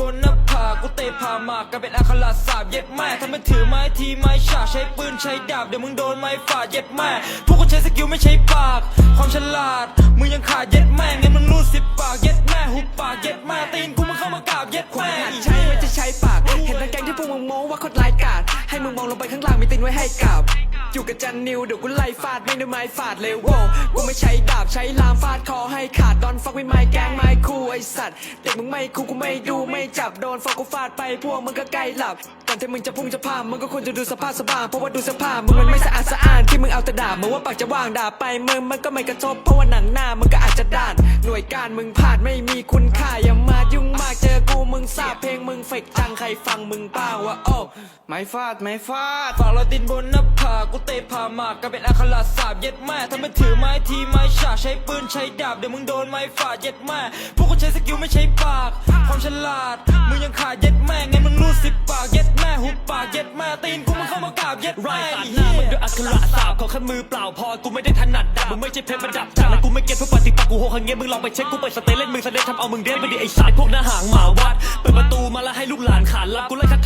บนหน้าผากกูเตะพาหมากกันเป็นอัคราสาบเย็ดแม่ถ้ามันถือไม้ทีไม้ฉากใช้ปืนใช้ดาบเดี๋ยวมึงโดนไม้ฝาดเย็ดแม่พวกกูใช้สกิลไม่ใช้ปาก ความฉลาดมึงยังขาดเย็ดแม่งั้นมึงรูดสิบปากเย็ดแม่หุบปากเย็ดแม่ตีนกูมึงเข้ามากราบเย็ดแม่หัดใช้ไม่ใช่ใช้ปาก เห็นทั้งแกงที่พวกมึงโม้ว่าโคตรร้ายกาจให้มึงมองลงไปข้างล่างมีตินไว้ให้กราบ อยู่กับจันนิวเดี๋ยวกูไล่ฟาดไม่ได้ไม้ฟาดเลยโว้กูไม่ใช้ดาบใช้ลามฟาดคอให้ขาดดอนฟักไม่ไม้แกงไม้คู่ไอสัตว์เด็กมึงไม่คู่กูไม่ดูไม่จับโดนฟักกูฟาดไปพวกมึงก็ใกล้หลับก่อนที่มึงจะพุ่งจะพามึงก็ควรจะดูสภาพสบายเพราะว่าดูสภาพมึงมันไม่สะอาดสะอ้านที่มึงเอาแต่ด่ามึงว่าปากจะว่างด่าไปมึงมันก็ไม่กระทบเพราะว่าหนังหน้ามึงก็อาจจะด้าน หน่วยการมึงพลาดไม่มีคุณค่าอย่า เพลงมึงเฟกจังใครฟังมึงบ้างว่าโอ้ไม่ฟาดไม่ฟาดฝากเราตินบนหน้าผากกูเตะพามากกันเป็นอัคราสาบเย็ดแม่ถ้ามันถือไม้ทีไม้ฉากใช้ปืนใช้ดาบเดี๋ยวมึงโดนไม้ฝาดเย็ดแม่พวกกูใช้สกิลไม่ใช้ปาก ความฉลาดมึงยังขาดเย็ดแม่งั้นมึงรูดสิบปากเย็ดแม่หุบปากเย็ดแม่ตีนกูมึงเข้ามากราบเย็ดไรแม่ตัดหเหี้น้ามึงด้วยอักขระสาบ ขอแค่มือเปล่าพอกูไม่ได้ถนัดดาบมึงไม่ใช่เพชรประดับจากและกูไม่เก็ตพวกปฏิปักษ์กูโหคังเงี้ยมึงลองไปเช็คกูเปิดสเตเล่นมึงสเตทำเอามึงเด้งไปดิไอ้สายพวกหน้าหางหมาวัดเปิดประตูมาแล้วให้ลูกหลานขานรับกูไล่คา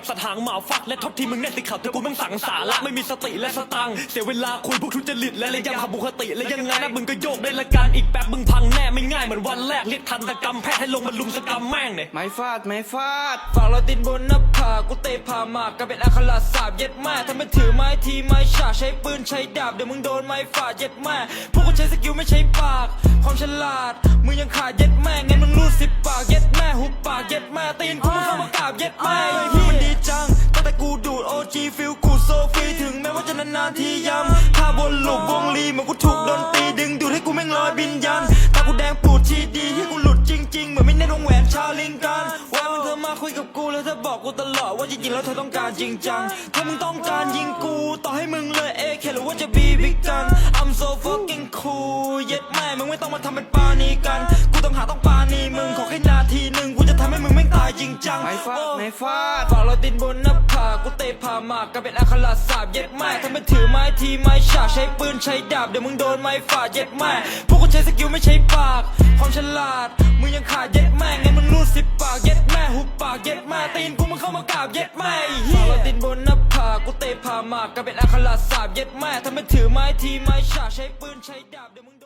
ก็บสถางหมาฟักและทบทีมึงแน่สิข่าวเธอกูแม่งสังสาระไม่มีสติและสตังค์เสียเวลาคุยพวกทุจริตและระยำหาบุคติและยังไงนะมึงก็โยกได้ละกันอีกแป๊บมึงพังแน่ไม่ง่ายเหมือนวันแรกเรียกทันตกรรมแพทย์ให้ลงมาลุมสกรรมแม่งเนี่ยไม่ฟาดไม่ฟาดฝากเราตินบนหน้าผากกูเตะพาหมากกันเป็นอัคราสาบเย็ดแม่ถ้ามันถือไม้ทีไม้ฉากใช้ปืนใช้ดาบเดี๋ยวมึงโดนไม้ฝาดเย็ดแม่พวกกูใช้สกิลไม่ใช้ปาก ความฉลาดมึงยังขาดเย็ดแม่งั้ เหมือนกูถูกโดนตีดึงดูดให้กูแม่งลอยบินยันตากูแดงปูดทีดีให้กูหลุดจริง ๆ เหมือนไม่ได้วงแหวนชาวลิงกันว่ามันเธอมาคุยกับกูแล้วเธอบอกกูตลอดว่าจริงๆแล้วเธอต้องการจริงจังถ้ามึงต้องการยิงกูต่อให้มึงเลยเอเคหรือว่าจะบีบิกกัน I'm so fucking cool เย็ดแม่มึงไม่ต้องมาทำเป็นปานีกัน กูต้องหาต้องปานีมึงขอ ไม่ฟาดโอ้ไม่ฟาดฝากเราตินบนหน้าผากกูเตะพาหมากกันเป็นอัคราสาบเย็ดแม่ถ้ามันถือไม้ทีไม้ฉากใช้ปืนใช้ดาบเดี๋ยวมึงโดนไม้ฝาดเย็ดแม่พวกกูใช้สกิลไม่ใช้ปาก ความฉลาดมึงยังขาดเย็ดแม่งั้นมึงรูดสิบปากเย็ดแม่หุบปากเย็ดแม่ตีนกูมึงเข้ามากราบเย็ดแม่เฮียฝากเราตินบนหน้าผากกูเตะพาหมากกันเป็นอัคราสาบเย็ดแม่ถ้ามันถือไม้ทีไม้ฉากใช้ปืนใช้ดาบเดี๋ยวมึง